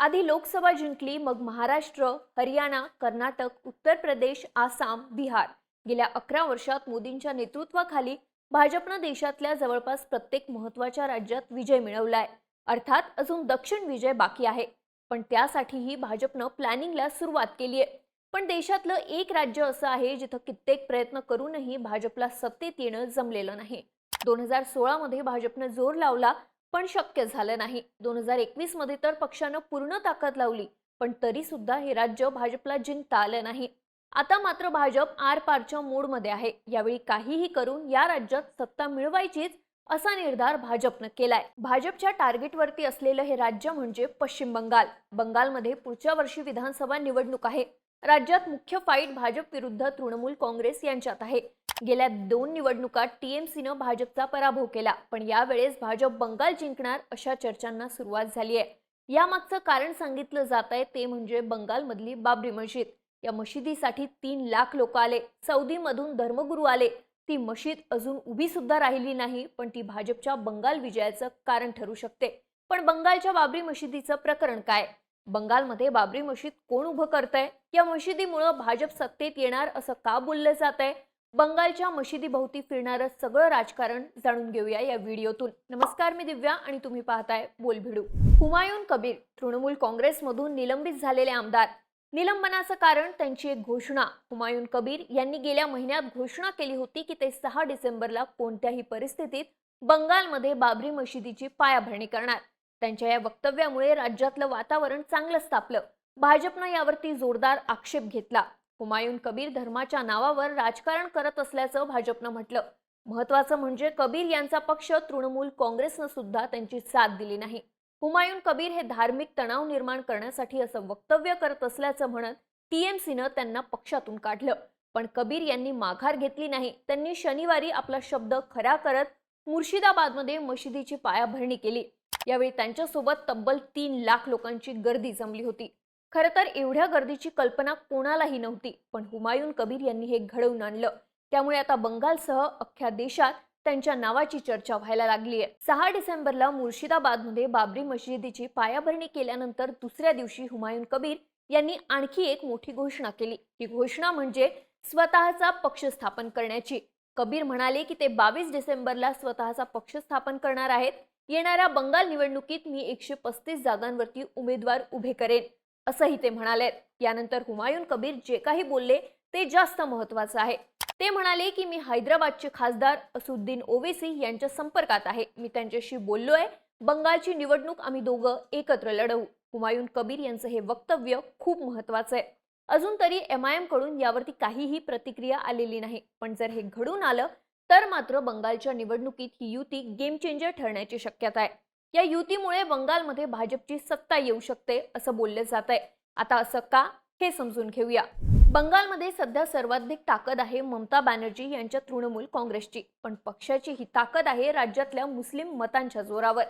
आधी लोकसभा जिंकली मग महाराष्ट्र हरियाणा कर्नाटक उत्तर प्रदेश आसाम बिहार. गेल्या अकरा वर्षात मोदींच्या नेतृत्वाखाली भाजपनं देशातल्या जवळपास प्रत्येक महत्त्वाच्या राज्यात विजय मिळवलाय. अर्थात अजून दक्षिण विजय बाकी आहे. पण त्यासाठीही भाजपनं प्लॅनिंगला सुरुवात केली आहे पण देशातलं एक राज्य असं आहे जिथं कित्येक प्रयत्न करूनही भाजपला सत्तेत येणं जमलेलं नाही. दोन हजार सोळा मध्ये भाजपनं जोर लावला पण शक्य झालं नाही. दोन हजार एकवीसमध्ये तर पक्षानं पूर्ण ताकद लावली पण तरी सुद्धा हे राज्य भाजपला जिंकता आलं नाही. आता मात्र भाजप आर पारच्या मोडमध्ये आहे. यावेळी काहीही करून या राज्यात सत्ता मिळवायचीच असा निर्धार भाजपनं केलाय. भाजपच्या टार्गेटवरती असलेलं हे राज्य म्हणजे पश्चिम बंगाल. बंगालमध्ये पुढच्या वर्षी विधानसभा निवडणूक आहे. राज्यात मुख्य फाईट भाजप विरुद्ध तृणमूल काँग्रेस यांच्यात आहे. गेल्या दोन निवडणुकात टीएमसीनं भाजपचा पराभव केला पण यावेळेस भाजप बंगाल जिंकणार अशा चर्चांना सुरुवात झाली आहे. यामागचं कारण सांगितलं जात आहे ते म्हणजे बंगालमधली बाबरी मशीद. या मशिदीसाठी तीन लाख लोक आले सौदीमधून धर्मगुरू आले. ती मशीद अजून उभी सुद्धा राहिली नाही पण ती भाजपच्या बंगाल विजयाचं कारण ठरू शकते. पण बंगालच्या बाबरी मशिदीचं प्रकरण काय? बंगालमध्ये बाबरी मशीद कोण उभं करतंय? या मशिदीमुळं भाजप सत्तेत येणार असं का बोललं जात आहे बंगालच्या मशिदीभोवती फिरणारं सगळं राजकारण जाणून घेऊया या व्हिडिओतून. नमस्कार मी दिव्या आणि तुम्ही पाहताय बोलभिडू. हुमायून कबीर तृणमूल काँग्रेसमधून निलंबित झालेले आमदार. निलंबनाचं कारण त्यांची एक घोषणा. हुमायून कबीर यांनी गेल्या महिन्यात घोषणा केली होती की ते सहा डिसेंबरला कोणत्याही परिस्थितीत बंगालमध्ये बाबरी मशिदीची पायाभरणी करणार. त्यांच्या या वक्तव्यामुळे राज्यातलं वातावरण चांगलंच तापलं भाजपनं यावरती जोरदार आक्षेप घेतला. हुमायून कबीर धर्माच्या नावावर राजकारण करत असल्याचं भाजपनं म्हटलं. महत्वाचं म्हणजे कबीर यांचा पक्ष तृणमूल काँग्रेसनं सुद्धा त्यांची साथ दिली नाही. हुमायून कबीर हे धार्मिक तणाव निर्माण करण्यासाठी असं वक्तव्य करत असल्याचं म्हणत टीएमसीनं त्यांना पक्षातून काढलं. पण कबीर यांनी माघार घेतली नाही. त्यांनी शनिवारी आपला शब्द खरा करत मुर्शिदाबादमध्ये मशिदीची पायाभरणी केली. यावेळी त्यांच्यासोबत तब्बल तीन लाख लोकांची गर्दी जमली होती. खरं तर एवढ्या गर्दीची कल्पना कोणालाही नव्हती पण हुमायून कबीर यांनी हे घडवून आणलं. त्यामुळे आता बंगालसह अख्ख्या देशात त्यांच्या नावाची चर्चा व्हायला लागली आहे. सहा डिसेंबरला मुर्शिदाबादमध्ये बाबरी मशिदीची पायाभरणी केल्यानंतर दुसऱ्या दिवशी हुमायून कबीर यांनी आणखी एक मोठी घोषणा केली. ही घोषणा म्हणजे स्वतःचा पक्ष स्थापन करण्याची. कबीर म्हणाले की ते बावीस डिसेंबरला स्वतःचा पक्ष स्थापन करणार आहेत. येणाऱ्या बंगाल निवडणुकीत मी एकशे पस्तीस जागांवरती उमेदवार उभे करेन. असंही ते म्हणाले यानंतर हुमायून कबीर जे काही बोलले ते जास्त महत्वाचं आहे. ते म्हणाले की मी हैदराबादचे खासदार असुद्दीन ओवेसी यांच्या संपर्कात आहे. मी त्यांच्याशी बोललोय. बंगालची निवडणूक आम्ही दोघं एकत्र लढवू. हुमायून कबीर यांचं हे वक्तव्य खूप महत्वाचं आहे. अजून तरी एम आय एमकडून यावरती काहीही प्रतिक्रिया आलेली नाही. पण जर हे घडून आलं तर मात्र बंगालच्या निवडणुकीत ही युती गेम चेंजर ठरण्याची शक्यता आहे. या युतीमुळे बंगालमध्ये भाजपची सत्ता येऊ शकते असं बोललं जात आहे आता असं का? हे समजून घेऊया. बंगालमध्ये सध्या सर्वाधिक ताकद आहे ममता बॅनर्जी यांच्या तृणमूल काँग्रेसची. पण पक्षाची ही ताकद आहे राज्यातल्या मुस्लिम मतांच्या जोरावर.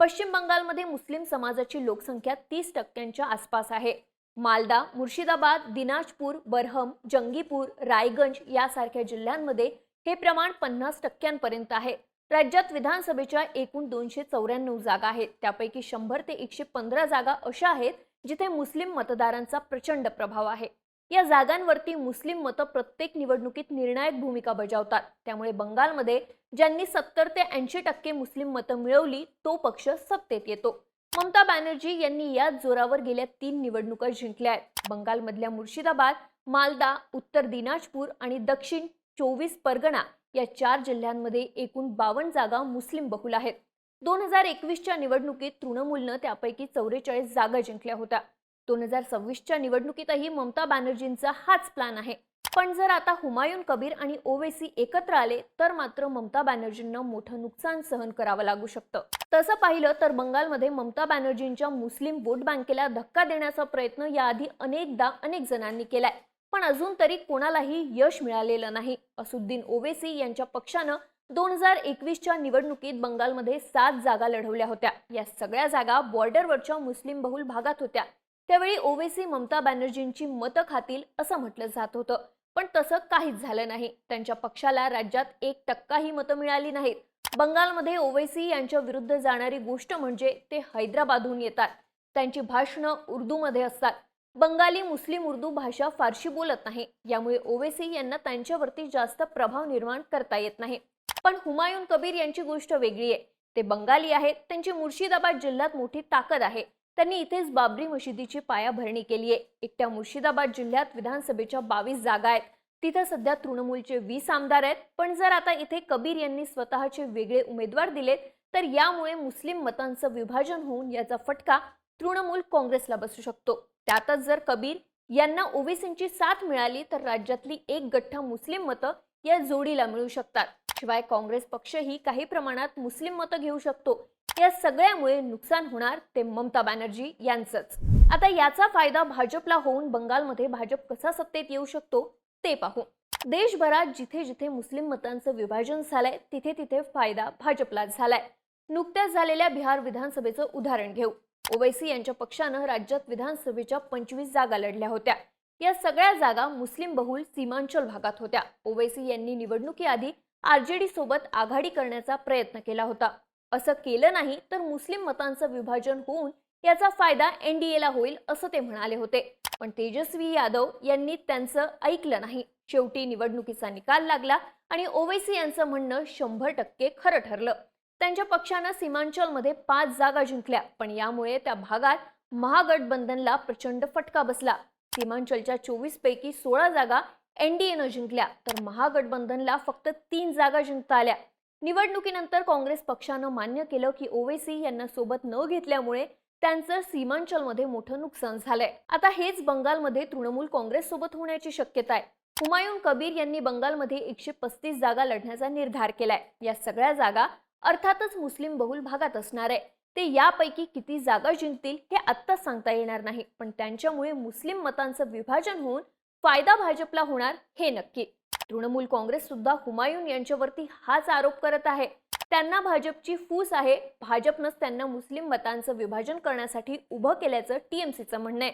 पश्चिम बंगालमध्ये मुस्लिम समाजाची लोकसंख्या तीस टक्क्यांच्या आसपास आहे. मालदा मुर्शिदाबाद दिनाजपूर बरहम जंगीपूर रायगंज यासारख्या जिल्ह्यांमध्ये हे प्रमाण पन्नास टक्क्यांपर्यंत आहे. राज्यात विधानसभेच्या एकूण दोनशे चौऱ्याण्णव जागा आहेत. त्यापैकी शंभर ते एकशे पंधरा जागा अशा आहेत जिथे मुस्लिम मतदारांचा प्रचंड प्रभाव आहे. या जागांवरती मुस्लिम मतं प्रत्येक निवडणुकीत निर्णायक भूमिका बजावतात. त्यामुळे बंगालमध्ये ज्यांनी सत्तर ते ऐंशी टक्के मुस्लिम मतं मिळवली तो पक्ष सत्तेत येतो. ममता बॅनर्जी यांनी याच जोरावर गेल्या तीन निवडणुका जिंकल्या आहेत. बंगालमधल्या मुर्शिदाबाद मालदा उत्तर दिनाजपूर आणि दक्षिण चोवीस परगणा या चार जिल्ह्यांमध्ये एकूण बावन्न जागा मुस्लिम बहुल आहेत. दोन हजार एकवीसच्या निवडणुकीत तृणमूलनं त्यापैकी चौवेचाळीस जागा जिंकल्या होत्या. दोन हजार सव्वीसच्या निवडणुकीतही ममता बॅनर्जींचा हाच प्लॅन आहे. पण जर आता हुमायून कबीर आणि ओवेसी एकत्र आले तर मात्र ममता बॅनर्जींना मोठं नुकसान सहन करावं लागू शकतं. तसं पाहिलं तर बंगालमध्ये ममता बॅनर्जींच्या मुस्लिम वोट बँकेला धक्का देण्याचा प्रयत्न याआधी अनेकदा अनेक जणांनी केलाय. पण अजून तरी कोणालाही यश मिळालेलं नाही. असुद्दीन ओवेसी यांच्या पक्षानं दोन हजार एकवीसच्या निवडणुकीत बंगालमध्ये सात जागा लढवल्या होत्या. या सगळ्या जागा बॉर्डरवरच्या मुस्लिम बहुल भागात होत्या. त्यावेळी ओवेसी ममता बॅनर्जींची मतं खातील असं म्हटलं जात होतं. पण तसं काहीच झालं नाही. त्यांच्या पक्षाला राज्यात एक टक्काही मतं मिळाली नाहीत. बंगालमध्ये ओवेसी यांच्या विरुद्ध जाणारी गोष्ट म्हणजे ते हैदराबादहून येतात. त्यांची भाषणं उर्दूमध्ये असतात. बंगाली मुस्लिम उर्दू भाषा फारशी बोलत नाही. यामुळे ओवेसी यांना त्यांच्यावरती जास्त प्रभाव निर्माण करता येत नाही. पण हुमायून कबीर यांची गोष्ट वेगळी आहे. ते बंगाली आहेत. त्यांची मुर्शिदाबाद जिल्ह्यात मोठी ताकद आहे. त्यांनी इथेच बाबरी मशिदीची पायाभरणी केली आहे. एकट्या मुर्शिदाबाद जिल्ह्यात विधानसभेच्या बावीस जागा आहेत. तिथं सध्या तृणमूलचे वीस आमदार आहेत. पण जर आता इथे कबीर यांनी स्वतःचे वेगळे उमेदवार दिलेत तर यामुळे मुस्लिम मतांचं विभाजन होऊन याचा फटका तृणमूल काँग्रेसला बसू शकतो. त्यातच जर कबीर यांना ओबीसींची साथ मिळाली तर राज्यातली एक गठ्ठा मुस्लिम मतं या जोडीला मिळू शकतात. शिवाय काँग्रेस पक्षही काही प्रमाणात मुस्लिम मतं घेऊ शकतो. या सगळ्यामुळे नुकसान होणार ते ममता बॅनर्जी यांचंच. आता याचा फायदा भाजपला होऊन बंगालमध्ये भाजप कसा सत्तेत येऊ शकतो ते पाहू. देशभरात जिथे जिथे मुस्लिम मतांचं विभाजन झालंय तिथे तिथे फायदा भाजपला झालाय. नुकत्याच झालेल्या बिहार विधानसभेचं उदाहरण घेऊ. ओवैसी यांच्या पक्षानं राज्यात विधानसभेच्या पंचवीस जागा लढल्या होत्या. या सगळ्या जागा मुस्लिम बहुल सीमांचल भागात होत्या. ओवैसी यांनी निवडणुकीआधी आरजेडी सोबत आघाडी करण्याचा प्रयत्न केला होता. असं केलं नाही तर मुस्लिम मतांचं विभाजन होऊन याचा फायदा एनडीएला होईल असं ते म्हणाले होते. पण तेजस्वी यादव यांनी त्यांचं ऐकलं नाही. शेवटी निवडणुकीचा निकाल लागला आणि ओवैसी यांचं म्हणणं शंभर टक्के खरं ठरलं. त्यांच्या पक्षानं सीमांचलमध्ये पाच जागा जिंकल्या पण यामुळे त्या भागात महागठबंधनला प्रचंड फटका बसला. सीमांचलच्या चोवीस पैकी सोळा जागा एनडीएनं जिंकल्या तर महागठबंधनला फक्त तीन जागा जिंकता आल्या. निवडणुकीनंतर काँग्रेस पक्षानं मान्य केलं की ओवेसी यांना सोबत न घेतल्यामुळे त्यांचं सीमांचलमध्ये मोठं नुकसान झालंय. आता हेच बंगालमध्ये तृणमूल काँग्रेस सोबत होण्याची शक्यता आहे. हुमायून कबीर यांनी बंगालमध्ये एकशे पस्तीस जागा लढण्याचा निर्धार केलाय. या सगळ्या जागा अर्थातच मुस्लिम बहुल भागात असणार आहे. ते यापैकी किती जागा जिंकतील हे आत्ताच सांगता येणार नाही. पण त्यांच्यामुळे मुस्लिम मतांचं विभाजन होऊन फायदा भाजपला होणार हे नक्की. तृणमूल काँग्रेस सुद्धा हुमायून यांच्यावरती हाच आरोप करत आहे. त्यांना भाजपची फूस आहे. भाजपनंच त्यांना मुस्लिम मतांचं विभाजन करण्यासाठी उभं केल्याचं टीएमसीचं म्हणणं आहे.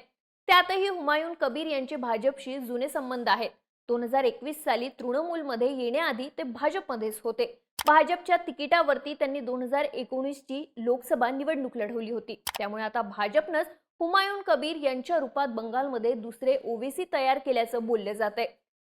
त्यातही हुमायून कबीर यांचे भाजपशी जुने संबंध आहेत. दोन हजार एकवीस साली तृणमूलमध्ये येण्याआधी ते भाजपमध्येच होते. भाजपच्या तिकिटावरती त्यांनी दोन हजार एकोणीसची लोकसभा निवडणूक लढवली होती. त्यामुळे आता भाजपनंच हुमायून कबीर यांच्या रूपात बंगालमध्ये दुसरे ओबीसी तयार केल्याचं बोललं जात आहे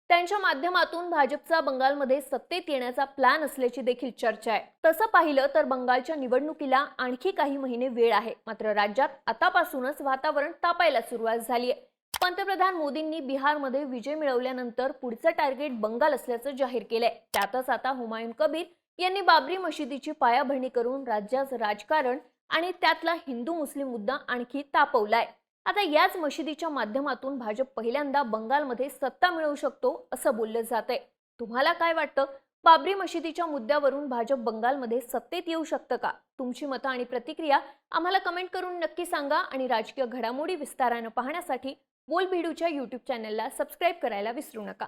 त्यांच्या माध्यमातून भाजपचा बंगालमध्ये सत्तेत येण्याचा प्लॅन असल्याची देखील चर्चा आहे. तसं पाहिलं तर बंगालच्या निवडणुकीला आणखी काही महिने वेळ आहे. मात्र राज्यात आतापासूनच वातावरण तापायला सुरुवात झाली आहे पंतप्रधान मोदींनी बिहारमध्ये विजय मिळवल्यानंतर पुढचं टार्गेट बंगाल असल्याचं जाहीर केलंय. त्यातच आता हुमायून कबीर यांनी बाबरी मशिदीची पायाभरणी करून राज्याचं राजकारण आणि त्यातला हिंदू मुस्लिम मुद्दा आणखी तापवलाय. आता याच मशिदीच्या माध्यमातून भाजप पहिल्यांदा बंगालमध्ये सत्ता मिळवू शकतो असं बोललं जात आहे तुम्हाला काय वाटतं? बाबरी मशिदीच्या मुद्द्यावरून भाजप बंगालमध्ये सत्तेत येऊ शकतं का? तुमची मतं आणि प्रतिक्रिया आम्हाला कमेंट करून नक्की सांगा आणि राजकीय घडामोडी विस्तारानं पाहण्यासाठी बोल भिडूच्या यूट्यूब चॅनलला सबस्क्राईब करायला विसरू नका.